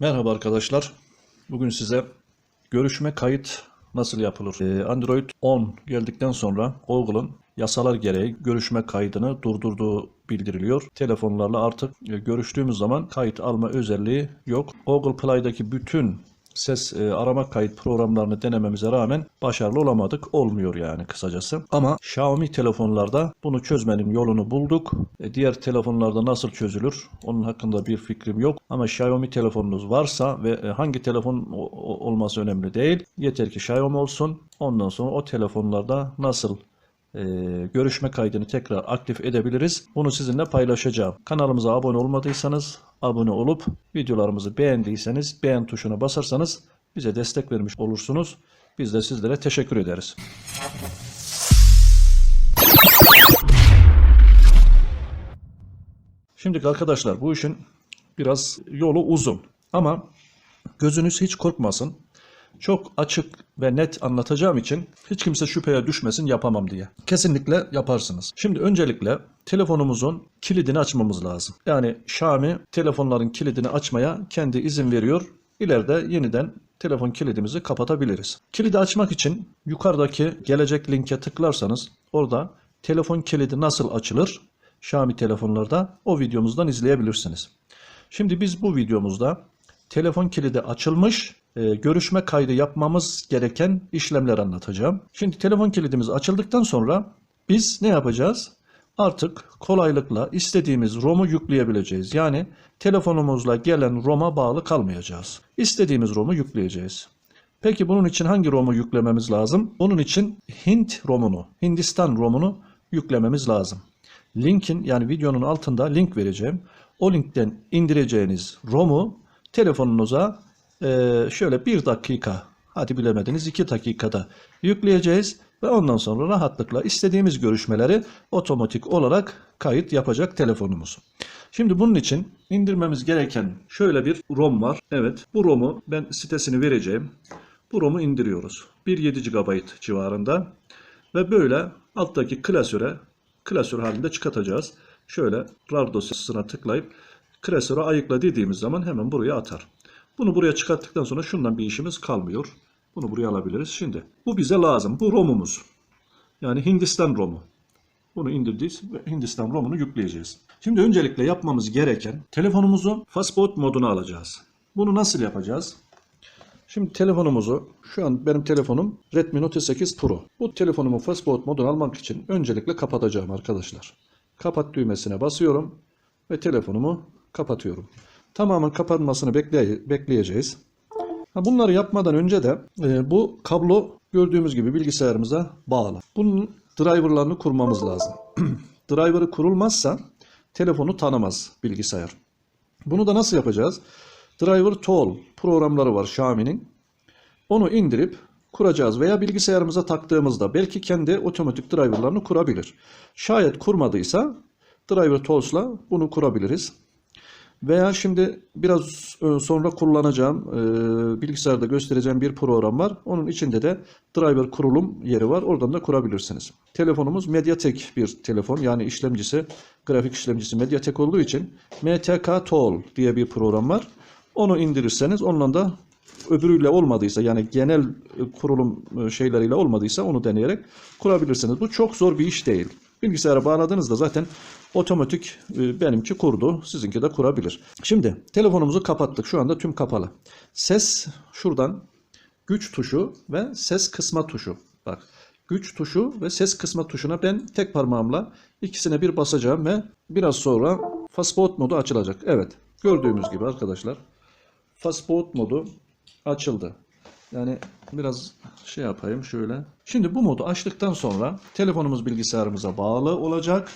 Merhaba arkadaşlar. Bugün size görüşme kayıt nasıl yapılır? Ee, Android 10 geldikten sonra Google'ın yasalar gereği görüşme kaydını durdurduğu bildiriliyor. Telefonlarla artık e, görüştüğümüz zaman kayıt alma özelliği yok. Google Play'daki bütün ses e, arama kayıt programlarını denememize rağmen başarılı olamadık. Olmuyor yani kısacası. Ama Xiaomi telefonlarda bunu çözmenin yolunu bulduk. E, diğer telefonlarda nasıl çözülür? Onun hakkında bir fikrim yok. Ama Xiaomi telefonunuz varsa ve e, hangi telefon olması önemli değil. Yeter ki Xiaomi olsun. Ondan sonra o telefonlarda nasıl e, görüşme kaydını tekrar aktif edebiliriz. Bunu sizinle paylaşacağım. Kanalımıza abone olmadıysanız abone olup videolarımızı beğendiyseniz beğen tuşuna basarsanız bize destek vermiş olursunuz. Biz de sizlere teşekkür ederiz. Şimdi arkadaşlar bu işin biraz yolu uzun ama gözünüz hiç korkmasın. Çok açık ve net anlatacağım için hiç kimse şüpheye düşmesin yapamam diye. Kesinlikle yaparsınız. Şimdi öncelikle telefonumuzun kilidini açmamız lazım. Yani Xiaomi telefonların kilidini açmaya kendi izin veriyor. İleride yeniden telefon kilidimizi kapatabiliriz. Kilidi açmak için yukarıdaki gelecek linke tıklarsanız orada telefon kilidi nasıl açılır? Xiaomi telefonlarda o videomuzdan izleyebilirsiniz. Şimdi biz bu videomuzda telefon kilidi açılmış, e, görüşme kaydı yapmamız gereken işlemler anlatacağım. Şimdi telefon kilidimiz açıldıktan sonra biz ne yapacağız? Artık kolaylıkla istediğimiz ROM'u yükleyebileceğiz. Yani telefonumuzla gelen ROM'a bağlı kalmayacağız. İstediğimiz ROM'u yükleyeceğiz. Peki bunun için hangi ROM'u yüklememiz lazım? Bunun için Hint ROM'unu, Hindistan ROM'unu yüklememiz lazım. Linkin yani videonun altında link vereceğim. O linkten indireceğiniz ROM'u telefonunuza eee, şöyle bir dakika hadi bilemediniz iki dakikada yükleyeceğiz ve ondan sonra rahatlıkla istediğimiz görüşmeleri otomatik olarak kayıt yapacak telefonumuz. Şimdi bunun için indirmemiz gereken şöyle bir ROM var. Evet bu ROM'u ben sitesini vereceğim. Bu ROM'u indiriyoruz. 1.7 GB civarında ve böyle alttaki klasöre klasör halinde çıkartacağız. Şöyle RAR dosyasına tıklayıp klasöre ayıkla dediğimiz zaman hemen buraya atar. Bunu buraya çıkarttıktan sonra şundan bir işimiz kalmıyor. Bunu buraya alabiliriz. Şimdi bu bize lazım. Bu ROM'umuz. Yani Hindistan ROM'u. Bunu indirdiyiz ve Hindistan ROM'unu yükleyeceğiz. Şimdi öncelikle yapmamız gereken telefonumuzu fastboot moduna alacağız. Bunu nasıl yapacağız? Şimdi telefonumuzu, şu an benim telefonum Redmi Note 8 Pro. Bu telefonumu fastboot moduna almak için öncelikle kapatacağım arkadaşlar. Kapat düğmesine basıyorum ve telefonumu kapatıyorum. Tamamen kapanmasını bekleye- bekleyeceğiz. Bunları yapmadan önce de e, bu kablo gördüğümüz gibi bilgisayarımıza bağlı. Bunun driverlarını kurmamız lazım. Driver'ı kurulmazsa telefonu tanımaz bilgisayar. Bunu da nasıl yapacağız? Driver Tool programları var Xiaomi'nin. Onu indirip kuracağız veya bilgisayarımıza taktığımızda belki kendi otomatik driverlarını kurabilir. Şayet kurmadıysa Driver Tools'la bunu kurabiliriz. Veya şimdi biraz e, sonra kullanacağım e, bilgisayarda göstereceğim bir program var. Onun içinde de driver kurulum yeri var. Oradan da kurabilirsiniz. Telefonumuz Mediatek bir telefon. Yani işlemcisi, grafik işlemcisi Mediatek olduğu için MTK Tool diye bir program var. Onu indirirseniz onunla da öbürüyle olmadıysa yani genel e, kurulum şeyleriyle olmadıysa onu deneyerek kurabilirsiniz. Bu çok zor bir iş değil. Bilgisayara bağladığınızda zaten otomatik e, benimki kurdu. Sizinki de kurabilir. Şimdi telefonumuzu kapattık. Şu anda tüm kapalı. Ses şuradan güç tuşu ve ses kısma tuşu. Bak güç tuşu ve ses kısma tuşuna ben tek parmağımla ikisine bir basacağım ve biraz sonra fastboot modu açılacak. Evet gördüğümüz gibi arkadaşlar fastboot modu açıldı. Yani biraz şey yapayım şöyle. Şimdi bu modu açtıktan sonra telefonumuz bilgisayarımıza bağlı olacak.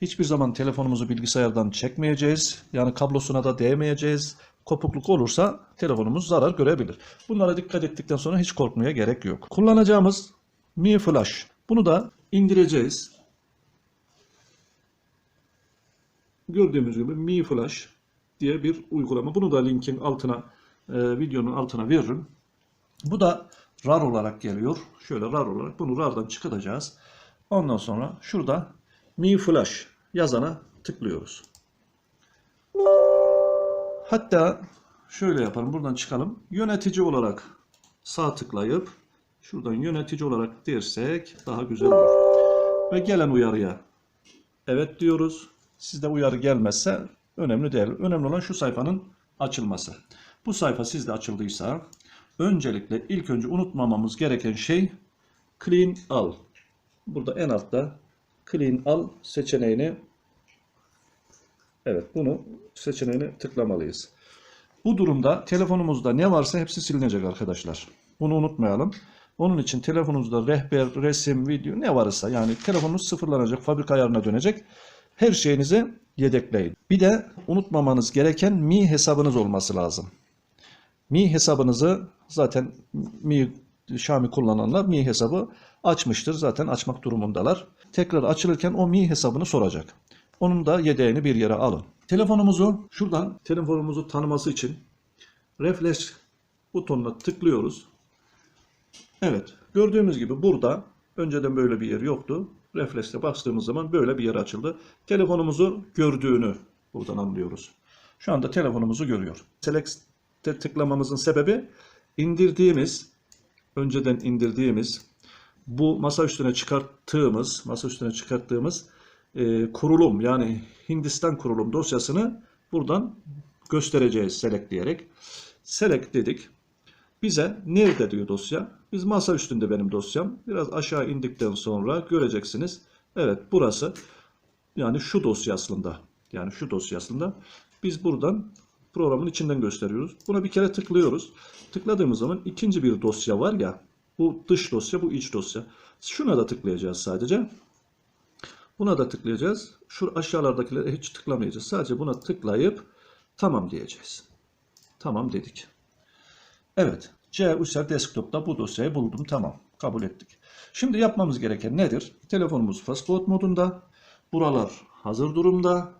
Hiçbir zaman telefonumuzu bilgisayardan çekmeyeceğiz. Yani kablosuna da değmeyeceğiz. Kopukluk olursa telefonumuz zarar görebilir. Bunlara dikkat ettikten sonra hiç korkmaya gerek yok. Kullanacağımız Mi Flash. Bunu da indireceğiz. Gördüğümüz gibi Mi Flash diye bir uygulama. Bunu da linkin altına, e, videonun altına veririm. Bu da RAR olarak geliyor. Şöyle RAR olarak bunu RAR'dan çıkartacağız. Ondan sonra şurada Mi Flash yazana tıklıyoruz. Hatta şöyle yaparım. Buradan çıkalım. Yönetici olarak sağ tıklayıp şuradan yönetici olarak dersek daha güzel olur. Ve gelen uyarıya evet diyoruz. Sizde uyarı gelmezse önemli değil. Önemli olan şu sayfanın açılması. Bu sayfa sizde açıldıysa öncelikle ilk önce unutmamamız gereken şey clean all. Burada en altta clean all seçeneğini Evet bunu seçeneğini tıklamalıyız. Bu durumda telefonumuzda ne varsa hepsi silinecek arkadaşlar. Bunu unutmayalım. Onun için telefonunuzda rehber, resim, video ne varsa yani telefonunuz sıfırlanacak, fabrika ayarına dönecek. Her şeyinizi yedekleyin. Bir de unutmamanız gereken Mi hesabınız olması lazım. Mi hesabınızı zaten Mi Xiaomi kullananlar Mi hesabı açmıştır. Zaten açmak durumundalar. Tekrar açılırken o Mi hesabını soracak. Onun da yedeğini bir yere alın. Telefonumuzu şuradan telefonumuzu tanıması için refresh butonuna tıklıyoruz. Evet, gördüğümüz gibi burada önceden böyle bir yer yoktu. Reflex'te bastığımız zaman böyle bir yer açıldı. Telefonumuzu gördüğünü buradan anlıyoruz. Şu anda telefonumuzu görüyor. Select'te tıklamamızın sebebi indirdiğimiz, önceden indirdiğimiz bu masa üstüne çıkarttığımız, masa üstüne çıkarttığımız e, kurulum yani Hindistan kurulum dosyasını buradan göstereceğiz select diyerek. Select dedik. Bize nerede diyor dosya? Biz masa üstünde benim dosyam. Biraz aşağı indikten sonra göreceksiniz. Evet burası. Yani şu dosya aslında. Yani şu dosya aslında. Biz buradan programın içinden gösteriyoruz. Buna bir kere tıklıyoruz. Tıkladığımız zaman ikinci bir dosya var ya. Bu dış dosya, bu iç dosya. Şuna da tıklayacağız sadece. Buna da tıklayacağız. Şu aşağılardakilere hiç tıklamayacağız. Sadece buna tıklayıp tamam diyeceğiz. Tamam dedik. Evet. C User Desktop'ta bu dosyayı buldum. Tamam. Kabul ettik. Şimdi yapmamız gereken nedir? Telefonumuz fastboot modunda. Buralar hazır durumda.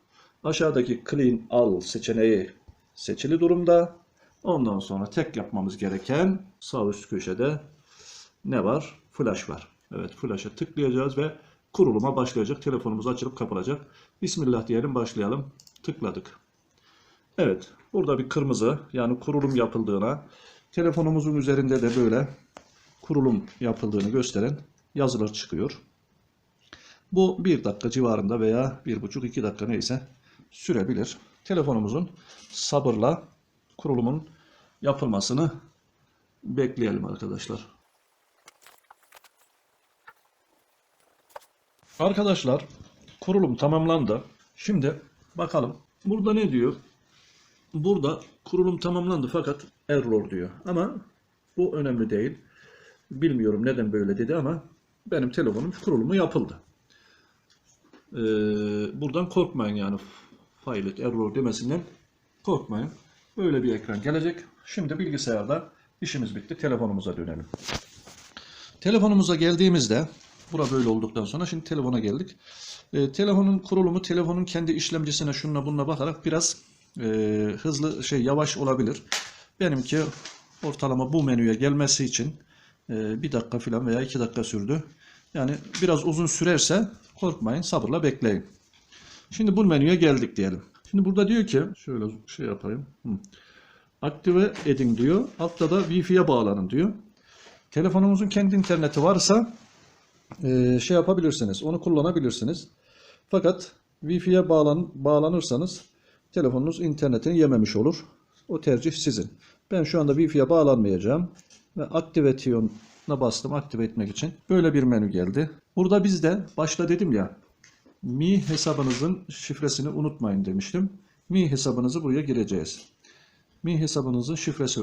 Aşağıdaki Clean All seçeneği seçili durumda. Ondan sonra tek yapmamız gereken sağ üst köşede ne var? Flash var. Evet flash'a tıklayacağız ve kuruluma başlayacak. Telefonumuz açılıp kapanacak. Bismillah diyelim başlayalım. Tıkladık. Evet burada bir kırmızı yani kurulum yapıldığına telefonumuzun üzerinde de böyle kurulum yapıldığını gösteren yazılar çıkıyor. Bu bir dakika civarında veya bir buçuk iki dakika neyse sürebilir. Telefonumuzun sabırla kurulumun yapılmasını bekleyelim arkadaşlar. Arkadaşlar kurulum tamamlandı. Şimdi bakalım. Burada ne diyor? Burada kurulum tamamlandı fakat error diyor. Ama bu önemli değil. Bilmiyorum neden böyle dedi ama benim telefonum kurulumu yapıldı. Ee, buradan korkmayın yani failet error demesinden korkmayın. Böyle bir ekran gelecek. Şimdi bilgisayarda işimiz bitti. Telefonumuza dönelim. Telefonumuza geldiğimizde bura böyle olduktan sonra şimdi telefona geldik. Ee, telefonun kurulumu telefonun kendi işlemcisine şununla bununla bakarak biraz e, hızlı şey yavaş olabilir. Benimki ortalama bu menüye gelmesi için e, bir dakika falan veya iki dakika sürdü. Yani biraz uzun sürerse korkmayın sabırla bekleyin. Şimdi bu menüye geldik diyelim. Şimdi burada diyor ki şöyle şey yapayım. Hı. Aktive edin diyor. Altta da Wi-Fi'ye bağlanın diyor. Telefonumuzun kendi interneti varsa e, şey yapabilirsiniz. Onu kullanabilirsiniz. Fakat Wi-Fi'ye bağlan, bağlanırsanız telefonunuz internetini yememiş olur. O tercih sizin. Ben şu anda Wi-Fi'ye bağlanmayacağım. Ve Activation'a bastım aktive etmek için. Böyle bir menü geldi. Burada bizde başta dedim ya Mi hesabınızın şifresini unutmayın demiştim. Mi hesabınızı buraya gireceğiz. Mi hesabınızın şifresi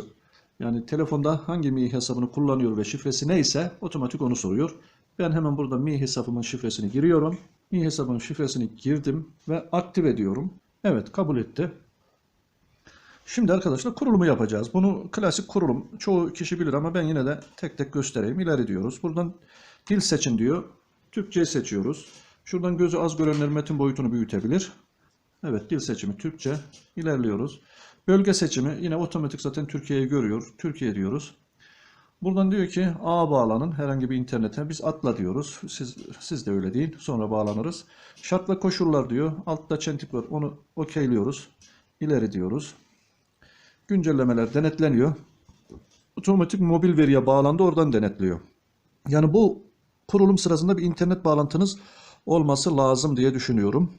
yani telefonda hangi Mi hesabını kullanıyor ve şifresi neyse otomatik onu soruyor. Ben hemen burada Mi hesabımın şifresini giriyorum. Mi hesabının şifresini girdim ve aktive ediyorum. Evet kabul etti. Şimdi arkadaşlar kurulumu yapacağız. Bunu klasik kurulum. Çoğu kişi bilir ama ben yine de tek tek göstereyim. İleri diyoruz. Buradan dil seçin diyor. Türkçe seçiyoruz. Şuradan gözü az görenler metin boyutunu büyütebilir. Evet dil seçimi Türkçe. İlerliyoruz. Bölge seçimi yine otomatik zaten Türkiye'yi görüyor. Türkiye diyoruz. Buradan diyor ki A bağlanın herhangi bir internete. Biz atla diyoruz. Siz, siz de öyle değil. Sonra bağlanırız. Şart ve koşullar diyor. Altta çentik var. Onu okeyliyoruz. İleri diyoruz. güncellemeler denetleniyor. Otomatik mobil veriye bağlandı oradan denetliyor. Yani bu kurulum sırasında bir internet bağlantınız olması lazım diye düşünüyorum.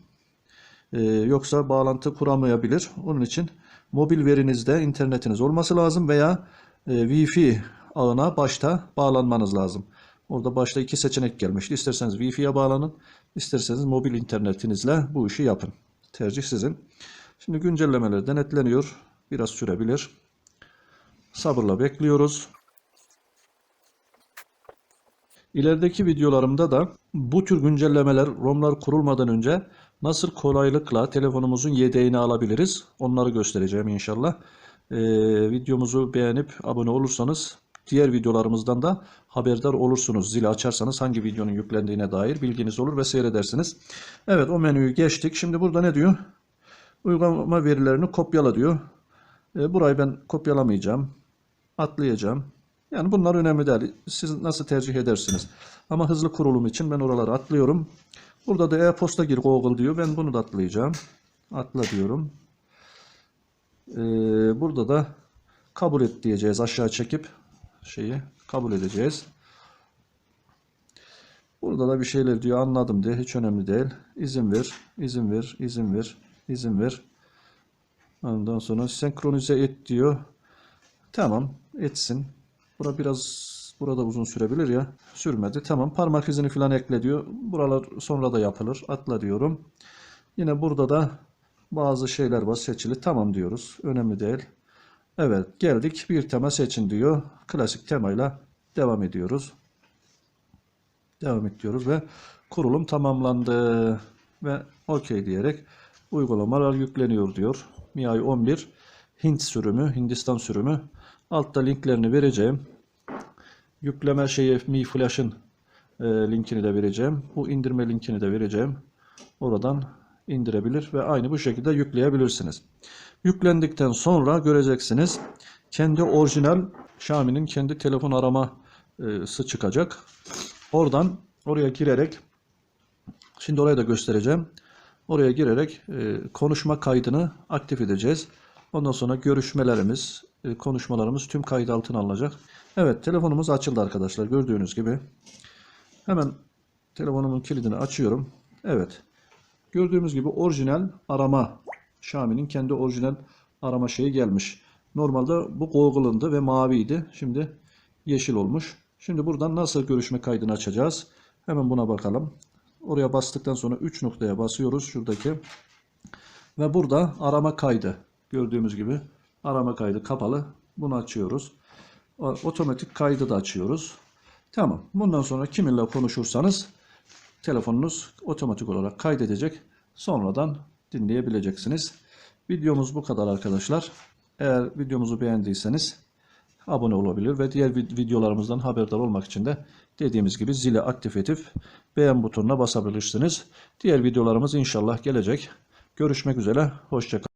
Ee, yoksa bağlantı kuramayabilir. Onun için mobil verinizde internetiniz olması lazım veya e, Wi-Fi ağına başta bağlanmanız lazım. Orada başta iki seçenek gelmişti. İsterseniz Wi-Fi'ye bağlanın, isterseniz mobil internetinizle bu işi yapın. Tercih sizin. Şimdi güncellemeler denetleniyor. Biraz sürebilir. Sabırla bekliyoruz. İlerideki videolarımda da bu tür güncellemeler ROM'lar kurulmadan önce nasıl kolaylıkla telefonumuzun yedeğini alabiliriz onları göstereceğim inşallah. Ee, videomuzu beğenip abone olursanız diğer videolarımızdan da haberdar olursunuz. Zili açarsanız hangi videonun yüklendiğine dair bilginiz olur ve seyredersiniz. Evet o menüyü geçtik. Şimdi burada ne diyor? Uygulama verilerini kopyala diyor. Ee, burayı ben kopyalamayacağım. Atlayacağım. Yani bunlar önemli değil. Siz nasıl tercih edersiniz. Ama hızlı kurulum için ben oraları atlıyorum. Burada da e-posta gir Google diyor. Ben bunu da atlayacağım. Atla diyorum. Ee, burada da kabul et diyeceğiz. Aşağı çekip şeyi kabul edeceğiz. Burada da bir şeyler diyor anladım diye hiç önemli değil. İzin ver, izin ver, izin ver, izin ver. Ondan sonra senkronize et diyor. Tamam etsin. Bura biraz burada uzun sürebilir ya. Sürmedi. Tamam parmak izini falan ekle diyor. Buralar sonra da yapılır. Atla diyorum. Yine burada da bazı şeyler var seçili. Tamam diyoruz. Önemli değil. Evet geldik. Bir tema seçin diyor. Klasik temayla devam ediyoruz. Devam ediyoruz ve kurulum tamamlandı. Ve OK diyerek uygulamalar yükleniyor diyor. MIUI 11 Hint sürümü, Hindistan sürümü. Altta linklerini vereceğim. Yükleme şeyi Mi Flash'ın e, linkini de vereceğim. Bu indirme linkini de vereceğim. Oradan indirebilir ve aynı bu şekilde yükleyebilirsiniz. Yüklendikten sonra göreceksiniz kendi orijinal Xiaomi'nin kendi telefon araması çıkacak. Oradan oraya girerek şimdi orayı da göstereceğim. Oraya girerek e, konuşma kaydını aktif edeceğiz. Ondan sonra görüşmelerimiz, e, konuşmalarımız tüm kayıt altına alınacak. Evet telefonumuz açıldı arkadaşlar gördüğünüz gibi. Hemen telefonumun kilidini açıyorum. Evet. Gördüğümüz gibi orijinal arama Xiaomi'nin kendi orijinal arama şeyi gelmiş. Normalde bu Google'ındı ve maviydi. Şimdi yeşil olmuş. Şimdi buradan nasıl görüşme kaydını açacağız? Hemen buna bakalım. Oraya bastıktan sonra 3 noktaya basıyoruz şuradaki. Ve burada arama kaydı. Gördüğümüz gibi arama kaydı kapalı. Bunu açıyoruz. Otomatik kaydı da açıyoruz. Tamam. Bundan sonra kiminle konuşursanız telefonunuz otomatik olarak kaydedecek. Sonradan dinleyebileceksiniz. Videomuz bu kadar arkadaşlar. Eğer videomuzu beğendiyseniz abone olabilir ve diğer videolarımızdan haberdar olmak için de dediğimiz gibi zili aktif edip beğen butonuna basabilirsiniz. Diğer videolarımız inşallah gelecek. Görüşmek üzere. Hoşçakalın.